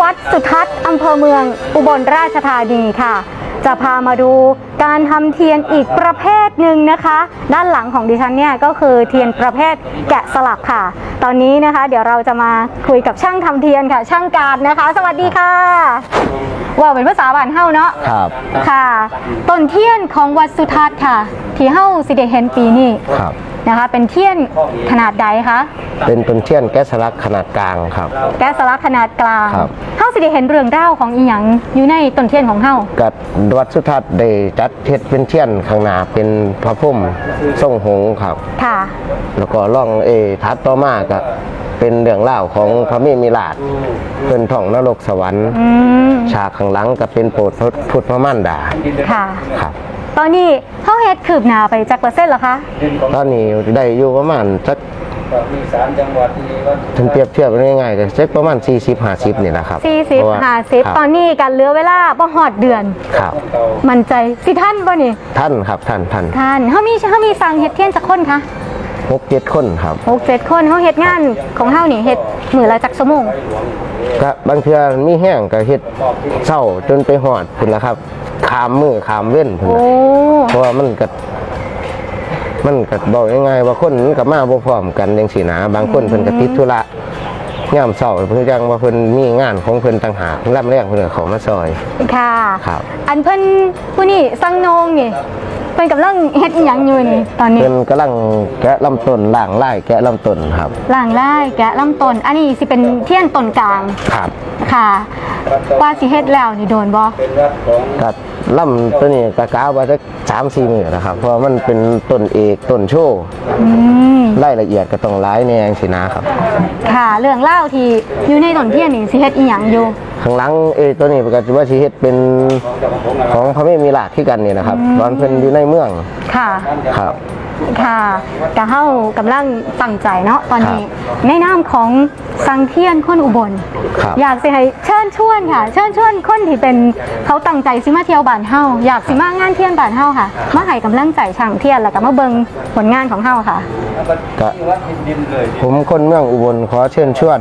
วัดสุทัศน์อำเภอเมืองอุบลราชธานีค่ะ จะพามาดูการทำเทียนอีกประเภทหนึ่งนะคะ ด้านหลังของดิฉันเนี่ยก็คือเทียนประเภทแกะสลักค่ะ ตอนนี้นะคะ เดี๋ยวเราจะมาคุยกับช่างทำเทียนค่ะ ช่างการนะคะ สวัสดีค่ะว่าเป็นภาษาบ้านเฮาเนาะครับค่ะต้นเทียนของวัดสุทัศน์ค่ะ ที่เฮาสิได้เห็นปีนี้ครับ นะคะ เป็นเทียนขนาดใดคะเป็นเป็นเทียนแก๊สสลักขนาดกลางครับ แก๊สสลักขนาดกลางครับ เฮาสิได้เห็นเรื่องราวของอีหยังอยู่ในต้นเทียนของเฮากัดวัดสุทัศน์ได้จัดเทศเป็นเทียนข้างหน้าเป็นพระพุ่มทรงหงส์ครับ ค่ะ แล้วก็ล่องเอทัดต่อมาก็เป็นเรื่องเล่าวของพระเมรุมิราชเป็นท่องนรกสวรรค์ อืมฉากข้างหลังก็เป็นโปรดพระพุทธพระมารดาค่ะ ครับ ตอนนี้เฮาเฮ็ดคืบหน้าไปจักเปอร์เซ็นต์เหรอคะ ตอนนี้ได้อยู่ประมาณสักมีสามจังหวัดที่ว่าถึงเปรียบเทียบง่ายๆก็สักประมาณ 40 50นี่แหละครับ40เพราะว่าครับ50 ตอนนี้กันเหลือเวลาบ่ฮอดเดือน ครับ มั่นใจสิท่านบ่นี่ ท่านครับท่านท่านท่านเฮามีเฮามีสั่งเฮ็ดเทียนจักคนคะหกเจ็ดคนครับ หกเจ็ดคนเฮาเฮ็ดงานของเฮานี่เฮ็ดมื้อละจักชั่วโมง ก็บางเทื่อมีแห้งก็เฮ็ดเศร้าจนไปหอดพุ่นละครับ ขามมือขามเว้นพุ่นโอ้ละเพราะว่ามันก็มันก็บอกยังไงว่าคนมันก็มาบ่พร้อมกันจังซี่นะบางคนเพิ่นก็ติดธุระยามเช้าเพิ่นจังว่าเพิ่นมีงานของเพิ่นต่างหากลำแรกเพิ่นก็เข้ามาซอย ค่ะ ครับ อันเพิ่นผู้นี่สั่งโหนงนี่เพิ่นกำลังเฮ็ดอีหยังอยู่นี่ตอนนี้เพิ่นกำลังแกะลำต้นล่างไล่แกะลำต้นครับ ล่างไล่แกะลำต้น อันนี้สิเป็นเทียนต้นกลางครับค่ะ ว่าสิเฮ็ดแล้วนี่โดนบ่เป็นวัดของก็ ลำตัวนี้ก็กะว่าสัก3-4มื้อนะครับ เพราะว่ามันเป็นต้นเอกต้นโชว์อืมรายละเอียดก็ต้องหลายแนจังซี่นะครับ ค่ะเรื่องเล่าวที่อยู่ในต้นเทียนนี่สิเฮ็ดอีหยังอยู่ ข้างหลังเอยตัวนี้ปกติว่าชีเฮ็ดเป็นของพระเมรุมิราชที่กันนี่นะครับตอนเพิ่นอยู่ในเมืองค่ะ ครับ ค่ะกะเฮากำลังตั้งใจเนาะตอนนี้ในนามของสังเทียนคนอุบล ครับ อยากสิให้เชิญชวนค่ะ เชิญชวนคนที่เป็นเขาตั้งใจสิมาเที่ยวบ้านเฮาอยากสิมางานเทียนบ้านเฮาค่ะมาให้กำลังใจช่างเทียนแล้วก็มาเบิ่งผลงานของเฮาค่ะ ก็วัดดินเลยผมคนเมืองอุบลขอเชิญชวน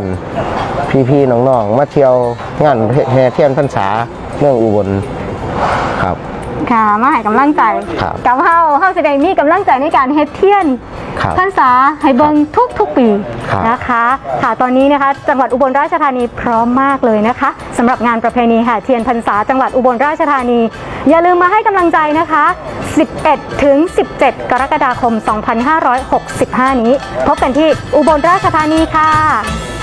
พี่ๆน้องๆมาเที่ยวงานแห่เทียนพรรษาเมืองอุบลครับ ค่ะมาให้กำลังใจครับกับเฮาเฮาแสดงมีกำลังใจในการเฮ็ดเทียนครับพรรษาให้เบิ่งทุกทุกๆปีครับ นะคะค่ะตอนนี้นะคะ จังหวัดอุบลราชธานีพร้อมมากเลยนะคะสำหรับงานประเพณีแห่เทียนพรรษาจังหวัดอุบลราชธานี อย่าลืมมาให้กำลังใจนะคะ 11 ถึง 17 กรกฎาคม 2565 นี้ พบกันที่อุบลราชธานีค่ะ